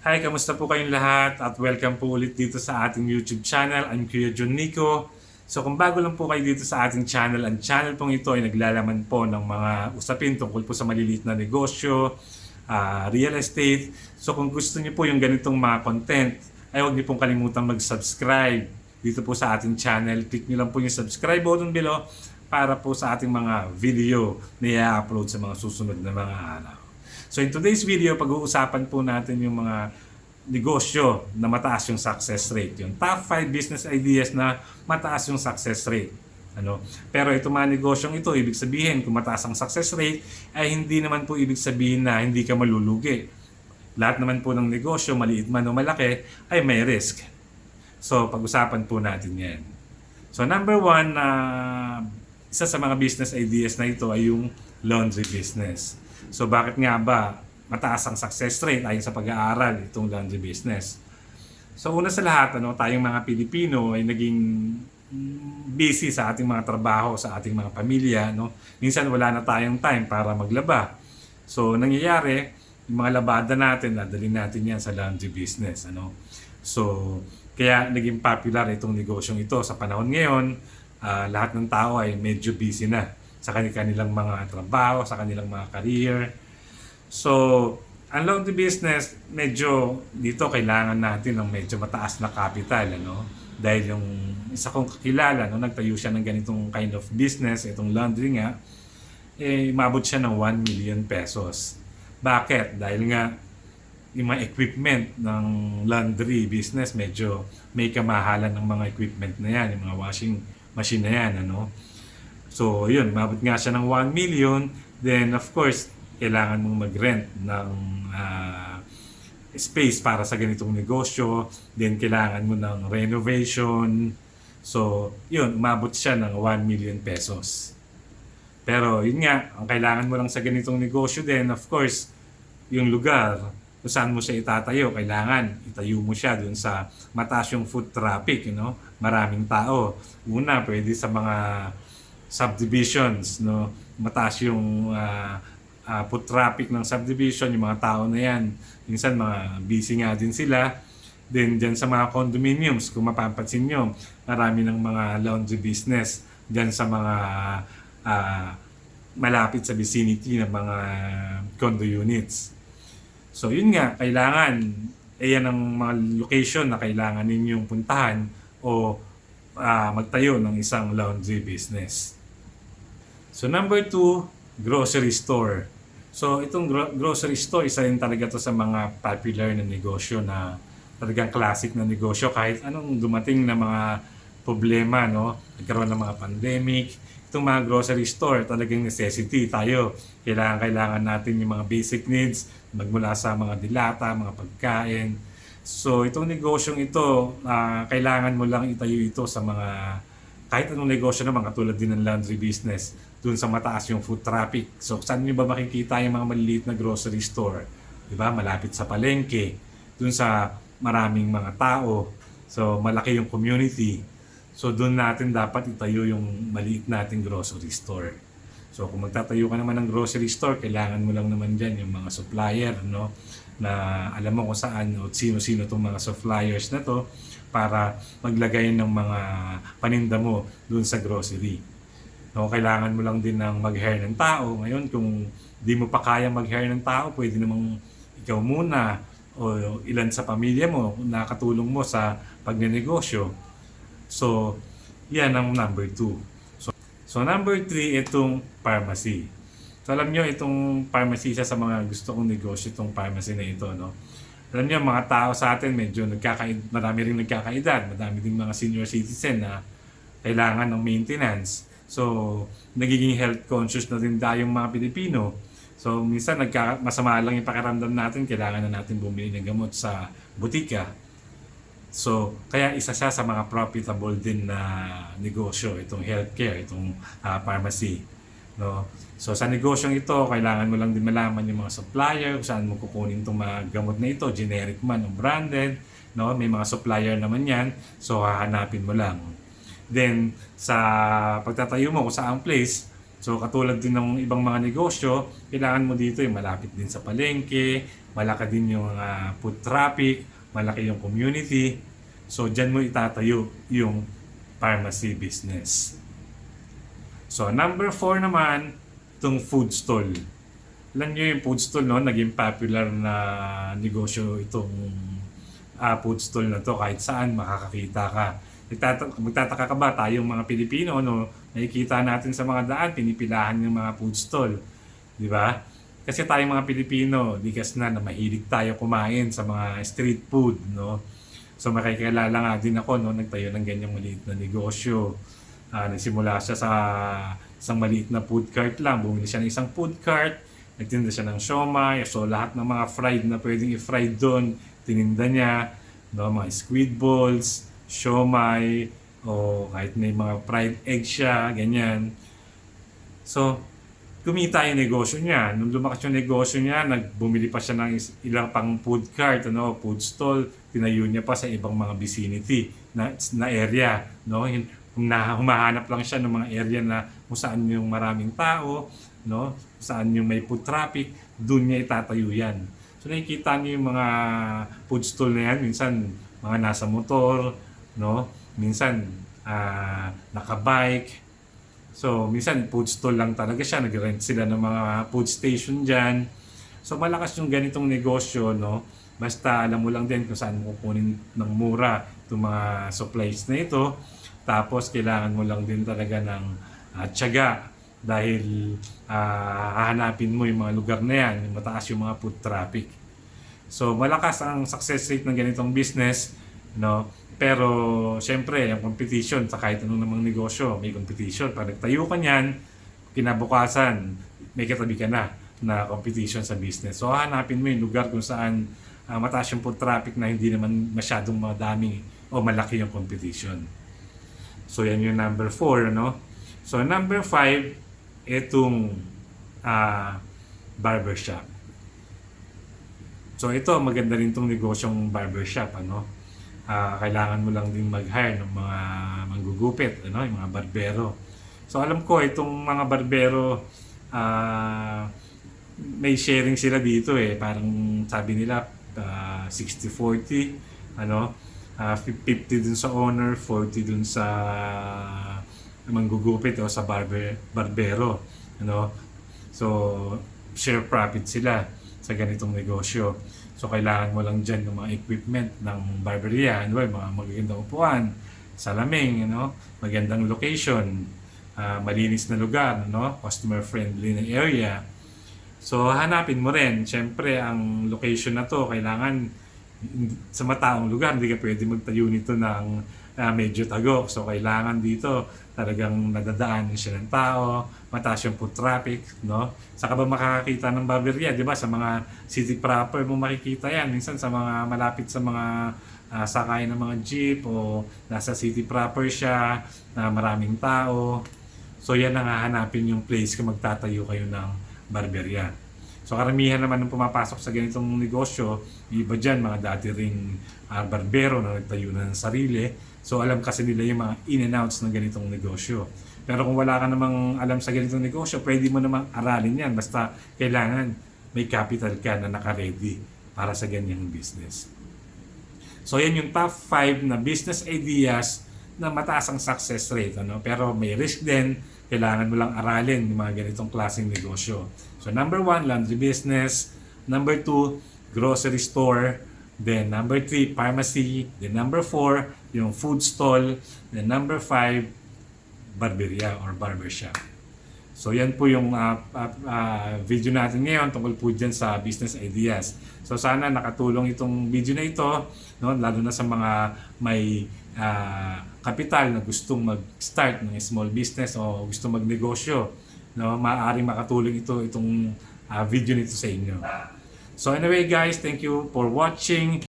Hi, kamusta po kayong lahat at welcome po ulit dito sa ating YouTube channel. I'm Kuya John Nico. So kung bago lang po kayo dito sa ating channel, ang channel pong ito ay naglalaman po ng mga usapin tungkol po sa maliliit na negosyo, ah, real estate. So kung gusto niyo po yung ganitong mga content, ay huwag niyo pong kalimutang mag-subscribe dito po sa ating channel. Click niyo lang po yung subscribe button below para po sa ating mga video na i-upload sa mga susunod na mga araw. So in today's video, pag-uusapan po natin yung mga negosyo na mataas yung success rate. Yung top 5 business ideas na mataas yung success rate. Ano? Pero itong mga negosyong ito, ibig sabihin kung mataas ang success rate, ay hindi naman po ibig sabihin na hindi ka malulugi. Lahat naman po ng negosyo, maliit man o malaki, ay may risk. So pag-usapan po natin yan. So number one, na isa sa mga business ideas na ito ay yung laundry business. So bakit nga ba mataas ang success rate ayon sa pag-aaral itong laundry business? So una sa lahat, ano, tayong mga Pilipino ay naging busy sa ating mga trabaho, sa ating mga pamilya. No? Minsan wala na tayong time para maglaba. So nangyayari, yung mga labada natin, dadalhin natin yan sa laundry business. Ano? So kaya naging popular itong negosyong ito. Sa panahon ngayon, ah, lahat ng tao ay medyo busy na sa kanilang mga trabaho, sa kanilang mga career. So, ang laundry business, medyo dito kailangan natin ng medyo mataas na capital, ano? Dahil yung isa kong kakilala, no, nagtayo siya ng ganitong kind of business, itong laundry nga, eh, mabot siya ng 1 million pesos. Bakit? Dahil nga, yung mga equipment ng laundry business, medyo may kamahalan ng mga equipment na yan, yung mga washing machine na yan, ano? So, yun, mabot nga siya ng 1 million. Then, of course, kailangan mong mag-rent ng ah, space para sa ganitong negosyo. Then, kailangan mo ng renovation. So, yun, umabot siya ng 1 million pesos. Pero, yun nga, ang kailangan mo lang sa ganitong negosyo din, of course, yung lugar kung saan mo siya itatayo, kailangan itayo mo siya dun sa mataas yung foot traffic, you know? maraming tao. Una, pwede sa mga subdivisions, no? Mataas yung ah, ah, foot traffic ng subdivision, yung mga tao na yan. Minsan mga busy nga din sila. Then dyan sa mga condominiums, kung mapapansin nyo, marami ng mga laundry business dyan sa mga ah, malapit sa vicinity ng mga condo units. So yun nga, kailangan, eh yan ang mga location na kailangan ninyong puntahan o ah, magtayo ng isang laundry business. So number two, grocery store. So itong gro- grocery store, isa rin talaga to sa mga popular na negosyo na talagang classic na negosyo kahit anong dumating na mga problema, no? Nagkaroon ng mga pandemic, itong mga grocery store, talagang necessity tayo. Kailangan, kailangan natin yung mga basic needs, magmula sa mga dilata, mga pagkain. So, itong negosyong ito, ah, kailangan mo lang itayo ito sa mga, kahit anong negosyo naman, katulad din ng laundry business, dun sa mataas yung food traffic. So, saan nyo ba makikita yung mga maliliit na grocery store? Di ba? Malapit sa palengke, dun sa maraming mga tao. So, malaki yung community. So doon natin dapat itayo yung maliit nating grocery store. So kung magtatayo ka naman ng grocery store, kailangan mo lang naman dyan yung mga supplier, no? Na alam mo kung saan o sino-sino itong mga suppliers na to para maglagay ng mga paninda mo doon sa grocery. No, kailangan mo lang din ng mag-hire ng tao. Ngayon, kung di mo pa kaya mag-hire ng tao, pwede namang ikaw muna o ilan sa pamilya mo na katulong mo sa pagnenegosyo. So, yan ang number two. So, so number three, itong pharmacy. So, alam nyo, itong pharmacy, isa sa mga gusto kong negosyo, itong pharmacy na ito, no? Alam nyo, mga tao sa atin, medyo nagkakaid, marami rin nagkakaedad, madami din mga senior citizen na kailangan ng maintenance. So, nagiging health conscious na din tayong mga Pilipino. So, minsan nagka, masama lang yung pakiramdam natin, kailangan na natin bumili ng gamot sa butika. So, kaya isa siya sa mga profitable din na negosyo, itong healthcare, itong ah, pharmacy. No? So, sa negosyong ito, kailangan mo lang din malaman yung mga supplier, kung saan mo kukunin itong mga gamot na ito, generic man o branded. No? May mga supplier naman yan, so hahanapin mo lang. Then, sa pagtatayo mo kung saan place, So katulad din ng ibang mga negosyo, kailangan mo dito yung malapit din sa palengke, malaki din yung ah, foot traffic, malaki yung community. So dyan mo itatayo yung pharmacy business. So number 4 naman, itong food stall. Alam nyo yung food stall, no? naging popular na negosyo itong ah, food stall na to kahit saan makakakita ka. Nagtata- magtataka ka ba tayong mga Pilipino, no? nakikita natin sa mga daan, pinipilahan yung mga food stall. Di ba? Kasi tayong mga Pilipino, likas na na mahilig tayo kumain sa mga street food. No? So makikilala nga din ako, no? nagtayo ng ganyang maliit na negosyo. Ah, nagsimula siya sa isang maliit na food cart lang. Bumili siya ng isang food cart, nagtinda siya ng siomay, so lahat ng mga fried na pwedeng i-fried doon, tininda niya, no, mga squid balls, siomay, o kahit may mga fried egg siya, ganyan. So, kumita yung negosyo niya. Nung lumakas yung negosyo niya, nagbumili pa siya ng ilang pang food cart, ano, food stall, tinayo niya pa sa ibang mga vicinity na, na area. No? Na, humahanap lang siya ng mga area na kung saan yung maraming tao, no? kung saan yung may food traffic, doon niya itatayo yan. So nakikita niyo yung mga food stall na yan, minsan mga nasa motor, no? minsan ah, nakabike, So, minsan food stall lang talaga siya. Nag-rent sila ng mga food station dyan. So, malakas yung ganitong negosyo, no? Basta alam mo lang din kung saan mo kukunin ng mura itong mga supplies na ito. Tapos, kailangan mo lang din talaga ng ah, tiyaga dahil ah, hahanapin mo yung mga lugar na yan, mataas yung mga food traffic. So, malakas ang success rate ng ganitong business, no? Pero, syempre, ang competition sa kahit anong namang negosyo, may competition. Pag nagtayo ka niyan, kinabukasan, may katabi ka na na competition sa business. So, hanapin mo yung lugar kung saan ah, mataas yung food traffic na hindi naman masyadong madami o malaki yung competition. So, yan yung number 4, ano? So, number 5, itong ah, barbershop. So, ito, maganda rin itong negosyong barbershop, ano? Ah, kailangan mo lang din mag-hire ng mga manggugupit, ano, yung mga barbero. So alam ko itong mga barbero ah, may sharing sila dito eh, parang sabi nila ah, 60-40, ano, ah, 50 dun sa owner, 40 dun sa manggugupit o sa barber, barbero, ano. So share profit sila sa ganitong negosyo. So kailangan mo lang dyan ng mga equipment ng barberia, ano ba, mga magagandang upuan, salaming, ano, magandang location, ah, malinis na lugar, no, customer friendly na area. So hanapin mo rin, syempre ang location na to kailangan sa mataong lugar, hindi ka pwede magtayo nito ng ah, medyo tago. So kailangan dito talagang nadadaanan siya ng tao, mataas yung foot traffic, no? Saka ba makakakita ng barberia, di ba? Sa mga city proper mo makikita yan. Minsan sa mga malapit sa mga ah, sakay ng mga jeep o nasa city proper siya, na maraming tao. So yan ang hahanapin yung place kung magtatayo kayo ng barberia. So karamihan naman ng pumapasok sa ganitong negosyo, iba dyan, mga dati ring ah, barbero na nagtayo na ng sarili. So alam kasi nila yung mga in and outs ng ganitong negosyo. Pero kung wala ka namang alam sa ganitong negosyo, pwede mo namang aralin yan. Basta kailangan may capital ka na naka-ready para sa ganyang business. So yan yung top 5 na business ideas na mataas ang success rate. Ano? Pero may risk din, kailangan mo lang aralin yung mga ganitong klaseng negosyo. So number 1, laundry business. Number 2, grocery store. Then number 3, pharmacy. Then number 4, yung food stall. Then number 5, barberia or barbershop. So yan po yung ah, ah, ah, video natin ngayon tungkol po dyan sa business ideas. So sana nakatulong itong video na ito, no? lalo na sa mga may ah, kapital na gustong mag-start ng small business o gusto magnegosyo. No? Maaaring makatulong ito itong ah, video nito sa inyo. So anyway guys, thank you for watching.